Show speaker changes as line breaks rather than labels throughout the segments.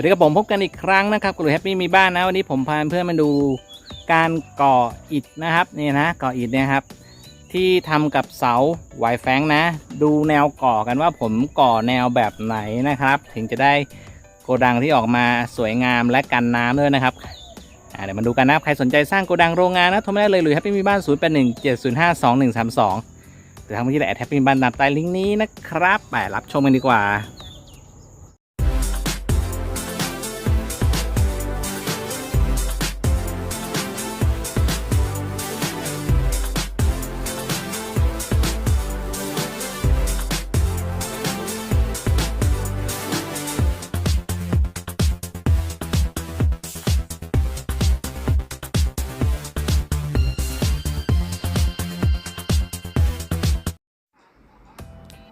วัสดีครับผมพบกันอีกครั้งนะครับกลุยแฮปปี้มีบ้านนะวันนี้ผมพาเพื่อนมาดูการก่ออิฐนะครับนี่นะก่ออิฐเนี่ยครับ ที่ทำกับเสาไวแฟงนะ ดูแนวก่อกันว่าผมก่อแนวแบบไหนนะครับ ถึงจะได้โกดังที่ออกมาสวยงามและกันน้ำด้วยนะครับเดี๋ยวมาดูกันนะครับใครสนใจสร้างโกดังโรงงานนะโทรมาได้เลยหรือแฮปปี้มีบ้าน0 8 1 7 0 5 2 1 3 2หรือทางที่แอดแฮปปี้มีบ้านตามใต้ลิงก์นี้นะครับไปรับชมกันดีกว่า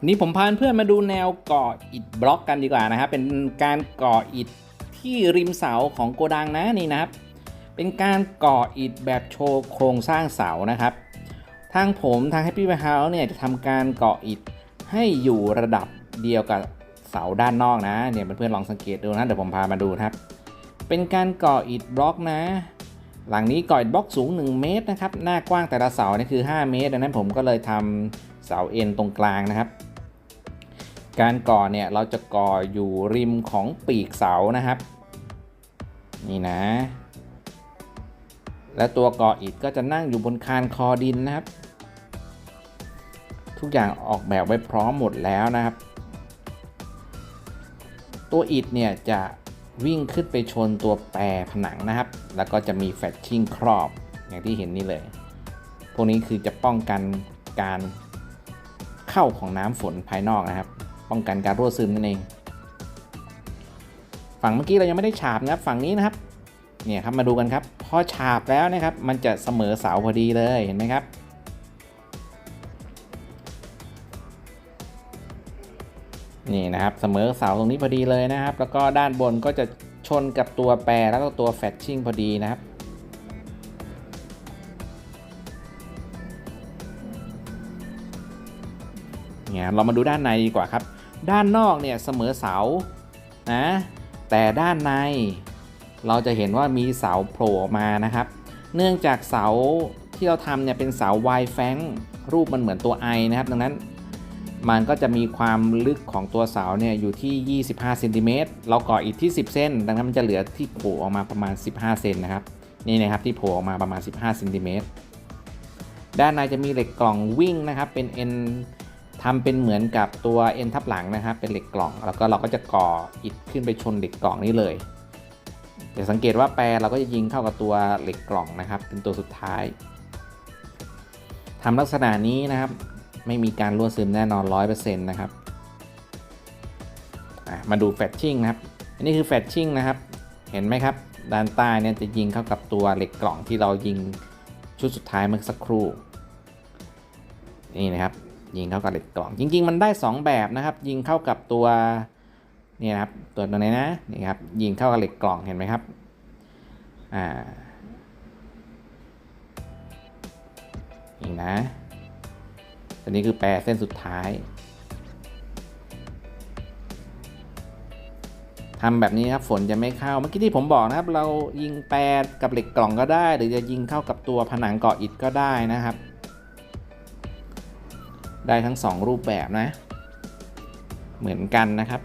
นี้ผมพาเพื่อนมาดูแนวก่ออิฐบล็อกกันดีกว่านะครับเป็นการก่ออิฐที่ริมเสาของโกดังนะนี่นะครับ เป็นการก่ออิฐแบบโชว์โครงสร้างเสานะครับ ทางผมทาง Happy House เนี่ยจะทำการก่ออิฐให้อยู่ระดับเดียวกับเสาด้านนอกนะเนี่ยเพื่อนๆลองสังเกตดูนะเดี๋ยวผมพามาดูนะครับ เป็นการก่ออิฐบล็อกนะ หลังนี้ก่ออิฐบล็อกสูง 1 เมตรนะครับหน้ากว้างแต่ละเสาเนี่ยคือ 5 เมตรดังนั้นผมก็เลยทำเสาเอ็นตรงกลางนะครับ การก่อเนี่ยเราจะก่ออยู่ริมของปีกเสานะครับ นี่นะ และตัวก่ออิฐก็จะนั่งอยู่บนคานคอดินนะครับ ทุกอย่างออกแบบไว้พร้อมหมดแล้วนะครับ ตัวอิฐเนี่ยจะวิ่งขึ้นไปชนตัวแปรผนังนะครับ แล้วก็จะมีแฟชชิ่งครอบอย่างที่เห็นนี่เลย พวกนี้คือจะป้องกันการเข้าของน้ำฝนภายนอกนะครับ ป้องกันการรั่วซึมนั่นเอง ฝั่งเมื่อกี้เรายังไม่ได้ฉาบนะครับ ฝั่งนี้นะครับเนี่ยครับมาดูกันครับพอฉาบแล้วนะครับ มันจะเสมอเสาพอดีเลยเห็นไหมครับนี่นะครับเสมอเสาตรงนี้พอดีเลยนะครับ แล้วก็ด้านบนก็จะชนกับตัวแปรแล้วก็ตัวแฟชชิ่งพอดีนะครับเนี่ยเรามาดูด้านในดีกว่าครับ ด้านนอกเนี่ยเสมอเสานะแต่ด้านในเราจะเห็นว่ามีเสาโผล่ออกมานะครับ เนื่องจากเสาที่เราทำเนี่ยเป็นเสาไวแฟงรูปมันเหมือนตัวไอนะครับ ดังนั้นมันก็จะมีความลึกของตัวเสาเนี่ยอยู่ที่ 25เซนติเมตรเราก่ออิฐที่ 10 เส้น ดังนั้นมันจะเหลือที่โผล่ออกมาประมาณ 15 เซนนะครับ นี่นะครับที่โผล่ออกมาประมาณ 15เซนติเมตรด้านในจะมีเหล็กกล่องวิ่งนะครับเป็น N ทำเป็นเหมือนกับตัวเอ็นทับหลังนะครับ เป็นเหล็กกล่อง แล้วก็เราก็จะก่ออิฐขึ้นไปชนเหล็กกล่องนี้เลยจะสังเกตว่าแปรเราก็จะยิงเข้ากับตัวเหล็กกล่องนะครับ เป็นตัวสุดท้ายทำลักษณะนี้นะครับ ไม่มีการรั่วซึมแน่นอน 100%นะครับมาดูแฟชชิ่งนะครับอันนี้คือแฟชชิ่งนะครับ เห็นไหมครับ ด้านใต้เนี่ยจะยิงเข้ากับตัวเหล็กกล่องที่เรายิงชุดสุดท้ายเมื่อสักครู่นี่นะครับ ยิงเข้ากับเหล็กกล่อง จริง ๆ มันได้ 2 แบบนะครับ ยิงเข้ากับตัวนี่นะครับตัวตัวนี้นะนี่ครับยิงเข้ากับเหล็กกล่องเห็นไหมครับอ่านี่นะตัวนี้คือแปรเส้นสุดท้ายทำแบบนี้ครับฝนจะไม่เข้าเมื่อกี้ที่ผมบอกนะครับ เรายิงแปรกับเหล็กกล่องก็ได้ หรือจะยิงเข้ากับตัวผนังเกาะอิฐก็ได้นะครับ ได้ทั้ง 2 รูปแบบนะ เหมือนกันนะครับ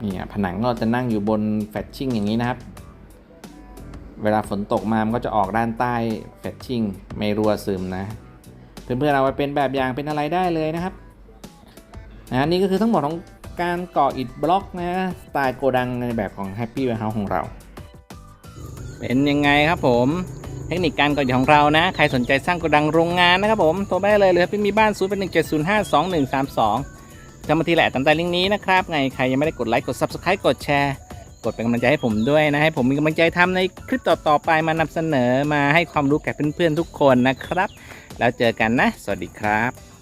เนี่ยผนังเราจะนั่งอยู่บนแฟชชิ่งอย่างนี้นะครับ เวลาฝนตกมามันก็จะออกด้านใต้แฟชชิ่งไม่รั่วซึมนะ เพื่อนๆเอาไปเป็นแบบอย่างเป็นอะไรได้เลยนะครับนะนี่ก็คือทั้งหมดของการก่ออิฐบล็อกนะสไตล์โกดังในแบบของ Happy Warehouse ของเรา เป็นยังไงครับผม เทคนิคการก่ออิฐของเรานะ ใครสนใจสร้างโกดังโรงงานนะครับผมโทรไปได้เลยเลยครับมีบ้าน0 1 7 0 5 2 1 3 2จะมาทีแหละตามใต้ลิงก์นี้นะครับไงใครยังไม่ได้กดไลค์กด Subscribe กดแชร์กดเป็นกำลังใจให้ผมด้วยนะให้ผมมีกำลังใจทำในคลิปต่อๆไปมานำเสนอมาให้ความรู้แก่เพื่อนๆทุกคนนะครับ แล้วเจอกันนะ สวัสดีครับ